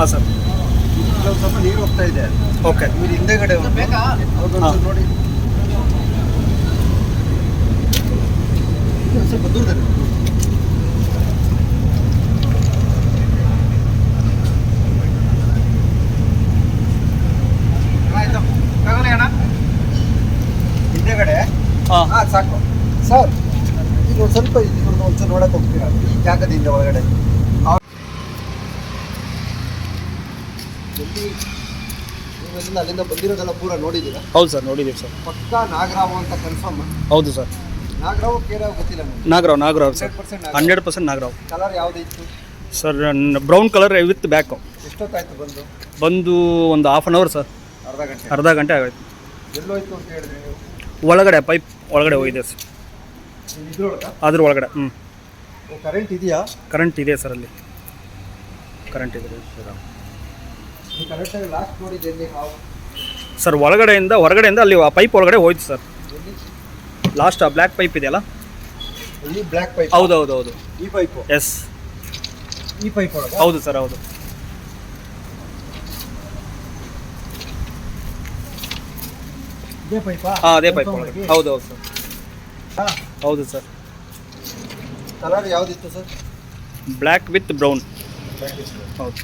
ಹಾಂ ಸರ್. ಸ್ವಲ್ಪ ನೀರು ಹೋಗ್ತಾ ಇದೆ. ಓಕೆ. ಇವ್ರು ಹಿಂದೆಗಡೆ. ನೋಡಿ. ಸ್ವಲ್ಪ ದೂರದಲ್ಲಿ ಹಿಂದೆಗಡೆ. ಹಾಂ. ಹಾಂ ಸಾಕು. ಸರ್ ಈಗ ಸ್ವಲ್ಪ ಇದು ಒಂಚೂರು ನೋಡಕ್ಕೆ ಹೋಗ್ತೀರಾ? ಈ ಜಾಗದಿಂದ ಒಳಗಡೆ. ನೀವೆಲ್ಲ ಅಲ್ಲಿಂದ ಬಂದಿರೋದೆಲ್ಲ ಪೂರ ನೋಡಿದ್ದೀರಾ? ಹೌದು ಸರ್ ನೋಡಿದ್ದೀವಿ ಸರ್. ಪಕ್ಕಾ ನಾಗರಾವ್ ಅಂತ ಕನ್ಫರ್ಮ್ ಹೌದು ಸರ್. ನಾಗರಾವು ಕೇರಾವ್ ಗೊತ್ತಿಲ್ಲ ನನಗೆ Nagarao Nagarao sir. Hundred percent Nagarao. Colour ಯಾವುದಿತ್ತು sir brown colour with black ಎಷ್ಟೊತ್ತಾಯ್ತು ಬಂದು? ಬಂದು ಒಂದು ಹಾಫ್ ಆನ್ ಅವರ್ ಸರ್. ಅರ್ಧ ಗಂಟೆ. ಅರ್ಧ ಗಂಟೆ ಆಗೋಯ್ತು. ಎಲ್ಲೋಯ್ತು ಅಂತ ಹೇಳಿದ್ರಿ ನೀವು? ಒಳಗಡೆ ಪೈಪ್ ಒಳಗಡೆ ಹೋಗಿದೆ ಸರ್. ಇದ್ರೊಳಗ? ಅದ್ರ ಒಳಗಡೆ ಹ್ಞೂ ಕರೆಂಟ್ ಇದೆಯಾ? ಕರೆಂಟ್ ಇದೆ ಸರ್ ಅಲ್ಲಿ. ಕರೆಂಟ್ ಇದೆ. ನೀವು ಕರೆಕ್ಟಾಗಿ ಲಾಸ್ಟ್ ನೋಡಿದ್ದು ಎಲ್ಲಿ ಹಾವು. ಸರ್ ಒಳಗಡೆಯಿಂದ ಹೊರಗಡೆಯಿಂದ ಅಲ್ಲಿ ಪೈಪ್ ಒಳಗಡೆ ಹೋಯ್ತು ಸರ್ ಎಲ್ಲಿ? ಲಾಸ್ಟ್ ಆ ಬ್ಲ್ಯಾಕ್ ಪೈಪ್ ಇದೆಯಲ್ಲ? ಈ ಬ್ಲ್ಯಾಕ್ ಪೈಪ್ ಹೌದು ಹೌದು ಹೌದು ಈ ಪೈಪು ಎಸ್ ಈ ಪೈಪ್ ಒಳಗ? ಹೌದು ಸರ್ ಹೌದು. ಇದೇ ಪೈಪಾ ಹಾಂ ಅದೇ ಪೈಪ್ ಒಳಗಡೆ ಹೌದು ಹೌದು ಸರ್ ಹಾಂ. ಹೌದು ಸರ್ ಕಲರ್ ಯಾವುದಿತ್ತು ಸರ್ ಬ್ಲ್ಯಾಕ್ ವಿತ್ ಬ್ರೌನ್ ಹೌದು.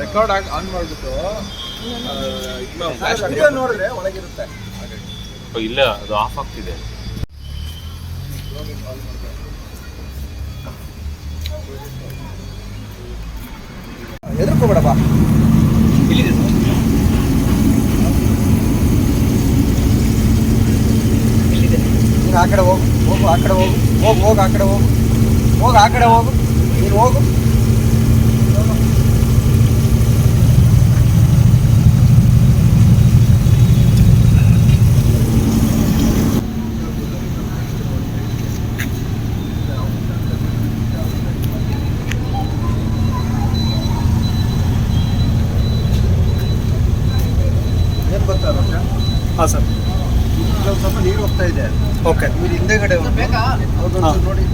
ರೆಕಾರ್ಡ್ ಆಗಿ ಆನ್ ಮಾಡಿಬಿಟ್ಟು ವಿಡಿಯೋ ನೋಡಿದ್ರೆ ಒಳಗಿರುತ್ತೆ. ಇಲ್ಲ ಅದು ಆಫ್ ಆಗ್ತಿದೆ. ಎದುರ್ಕೋಬೇಡ ಬಾ ಇಲ್ಲಿದೆ ಇಲ್ಲಿದೆ. ನೀನು ಆ ಕಡೆ ಹೋಗು ಹೋಗು, ಆ ಕಡೆ ಹೋಗು ಹೋಗು ಹೋಗು, ಆ ಕಡೆ ಹೋಗು. ಹೋಗು, ಆ ಕಡೆ ಹೋಗು. ನೀನು ಹೋಗು. ಹಾಂ ಸರ್. ಸ್ವಲ್ಪ ನೀರು ಹೋಗ್ತಾ ಇದೆ. ಓಕೆ. ಇವ್ರು ಹಿಂದೆಗಡೆ ಬೇಕಾ. ನೋಡಿ.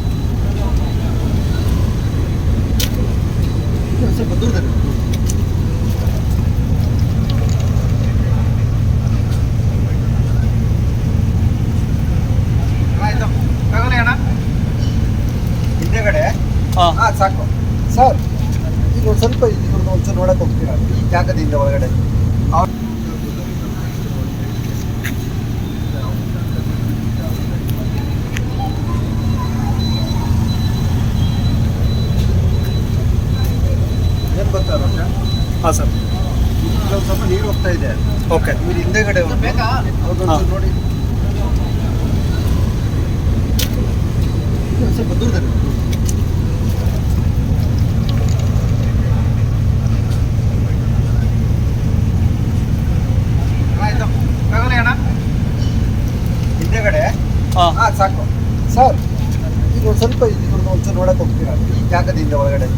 ಸ್ವಲ್ಪ ದೂರದಲ್ಲಿ ಆಯ್ತು. ತಗೊಳ್ಳಿ ಅಣ್ಣ. ಹಿಂದೆಗಡೆ. ಹಾಂ. ಹಾಂ ಸಾಕು. ಸರ್ ಈಗ ಒಂದು ಸ್ವಲ್ಪ ಇವ್ರನ್ನ ಒಂಚೂರು ನೋಡಕ್ಕೆ ಹೋಗ್ತೀರಾ? ಈ ಜಾಗದಿಂದ ಒಳಗಡೆ. ಅವ್ರ್- ಏನ್ ಗೊತ್ತಾ ಹಾಂ ಸರ್. ಇಲ್ಲೊಂದು ಸ್ವಲ್ಪ ನೀರು ಹೋಗ್ತಾ ಇದೆ. ಓಕೆ. ಇವ್ರು ಹಿಂದೆಗಡೆ ಒಂದು ನೋಡಿ. ಸ್ವಲ್ಪ ದೂರದಲ್ಲಿ ಹಿಂದೆಗಡೆ? ಹಾಂ. ಹಾಂ ಸಾಕು. ಸರ್ ಇದು ಒಂದು ಸ್ವಲ್ಪ ಇದು ನೋಡಕ್ಕೆ ಹೋಗ್ತೀರಾ? ಈ ಜಾಗದಿಂದ ಒಳಗಡೆ.